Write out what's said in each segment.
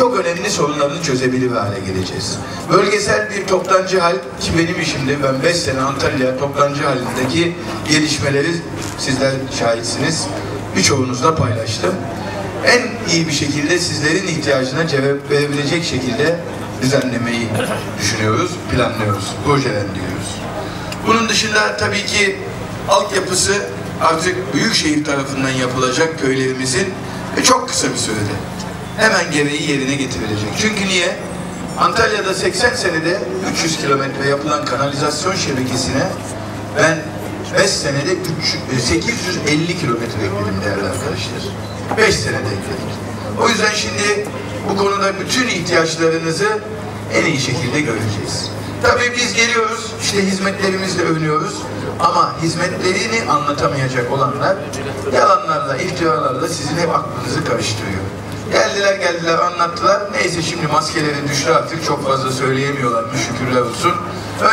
çok önemli sorunlarını çözebilir hale geleceğiz. Bölgesel bir toptancı hal ki benim işimde ben 5 sene Antalya toptancı halindeki gelişmeleri sizler şahitsiniz. Birçoğunuzla paylaştım. En iyi bir şekilde sizlerin ihtiyacına cevap verebilecek şekilde düzenlemeyi düşünüyoruz, planlıyoruz, projelendiriyoruz. Bunun dışında tabii ki altyapısı artık Büyükşehir tarafından yapılacak köylerimizin ve çok kısa bir sürede hemen gereği yerine getirilecek. Çünkü niye? Antalya'da 80 senede 300 kilometre yapılan kanalizasyon şebekesine ben 5 senede 3, 850 kilometre ekledim değerli arkadaşlar. 5 senede ekledik. O yüzden şimdi bu konuda bütün ihtiyaçlarınızı en iyi şekilde göreceğiz. Tabii biz geliyoruz, işte hizmetlerimizle övünüyoruz ama hizmetlerini anlatamayacak olanlar yalanlarla, iftiralarla sizin hep aklınızı karıştırıyor. Geldiler geldiler anlattılar. Neyse şimdi maskeleri düştü artık çok fazla söyleyemiyorlarmış şükürler olsun.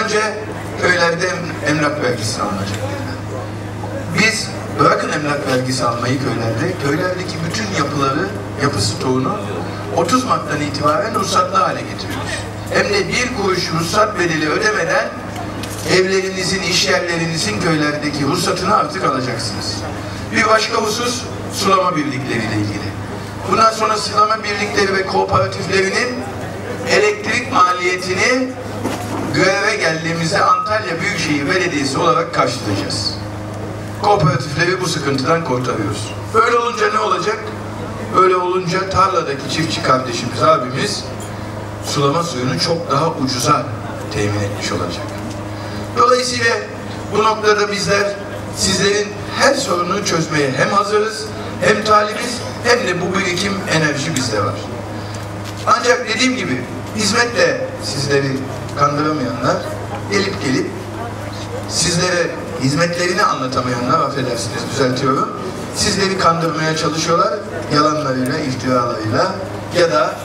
Önce köylerde emlak vergisini alınacak. Biz bırakın emlak vergisi almayı köylerde, köylerdeki bütün yapıları, yapı stoğunu 30 Mart'tan itibaren ruhsatlı hale getiriyoruz. Hem de bir kuruş ruhsat bedeli ödemeden evlerinizin, iş yerlerinizin köylerdeki ruhsatını artık alacaksınız. Bir başka husus sulama birlikleriyle ilgili. Bundan sonra sulama birlikleri ve kooperatiflerinin elektrik maliyetini göreve geldiğimizde Antalya Büyükşehir Belediyesi olarak karşılayacağız. Kooperatifleri bu sıkıntıdan kurtarıyoruz. Böyle olunca ne olacak? Böyle olunca tarladaki çiftçi kardeşimiz, abimiz sulama suyunu çok daha ucuza temin etmiş olacak. Dolayısıyla bu noktada bizler sizlerin her sorununu çözmeye hem hazırız, hem talibiz, de bu birikim enerji bizde var. Ancak dediğim gibi hizmetle sizleri kandıramayanlar gelip gelip sizlere hizmetlerini anlatamayanlar affedersiniz düzeltiyorum. Sizleri kandırmaya çalışıyorlar yalanlarıyla, iftiralarıyla ya da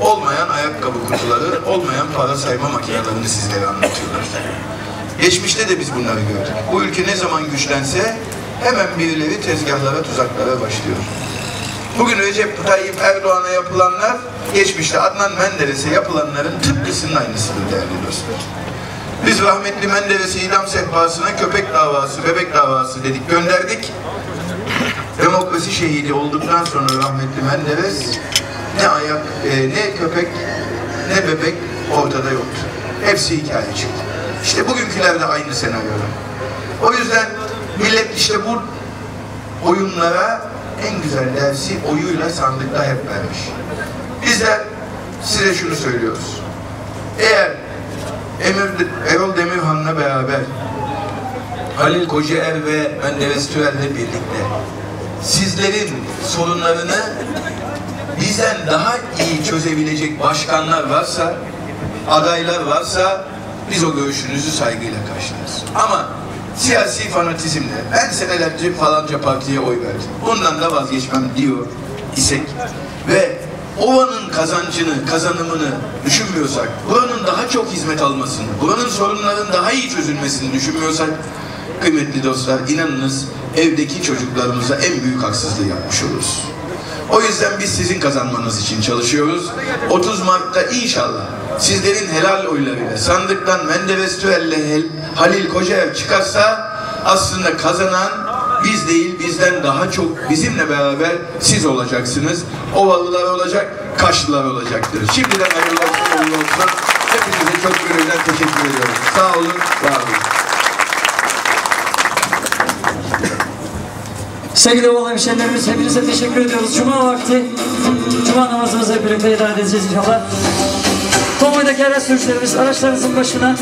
olmayan ayakkabı kutuları, olmayan para sayma makinelerini sizlere anlatıyorlar. Geçmişte de biz bunları gördük. Bu ülke ne zaman güçlense hemen birileri tezgahlara, tuzaklara başlıyor. Bugün Recep Tayyip Erdoğan'a yapılanlar, geçmişte Adnan Menderes'e yapılanların tıpkısının aynısıdır değerli dostlar. Biz rahmetli Menderes'i idam sehpasına köpek davası, bebek davası dedik, gönderdik. Demokrasi şehidi olduktan sonra rahmetli Menderes ne ayak, e, ne köpek, ne bebek ortada yoktu. Hepsi hikaye çıktı. İşte bugünküler de aynı senaryolar. O yüzden millet işte bu oyunlara en güzel dersi oyuyla sandıkta hep vermiş. Bizler size şunu söylüyoruz. Eğer Emir, Erol Demirhan'la beraber Halil Kocaer ve Menderes Türel'le birlikte sizlerin sorunlarını bizden daha iyi çözebilecek başkanlar varsa, adaylar varsa biz o görüşünüzü saygıyla karşılarız. Ama siyasi fanatizmle ben senelerce falanca partiye oy verdim. Bundan da vazgeçmem diyor isek ve ovanın kazancını, kazanımını düşünmüyorsak, buranın daha çok hizmet almasını, buranın sorunların daha iyi çözülmesini düşünmüyorsak kıymetli dostlar inanınız evdeki çocuklarımıza en büyük haksızlığı yapmış oluruz. O yüzden biz sizin kazanmanız için çalışıyoruz. 30 Mart'ta inşallah sizlerin helal oylarıyla sandıktan Menderes Türel'le Halil Kocaev çıkarsa aslında kazanan biz değil bizden daha çok bizimle beraber siz olacaksınız. Ovalılar olacak, Kaşlılar olacaktır. Şimdiden hayırlı olsun, uğurlu olsun. Hepinize çok gönülden teşekkür ediyorum. Sağ olun, var olun. Sevgili oğul hemşehrilerimiz hepinize teşekkür ediyoruz. Cuma vakti Cuma namazımızı hep birlikte idare edeceğiz inşallah. Konvoydaki araç sürücülerimiz araçlarınızın başına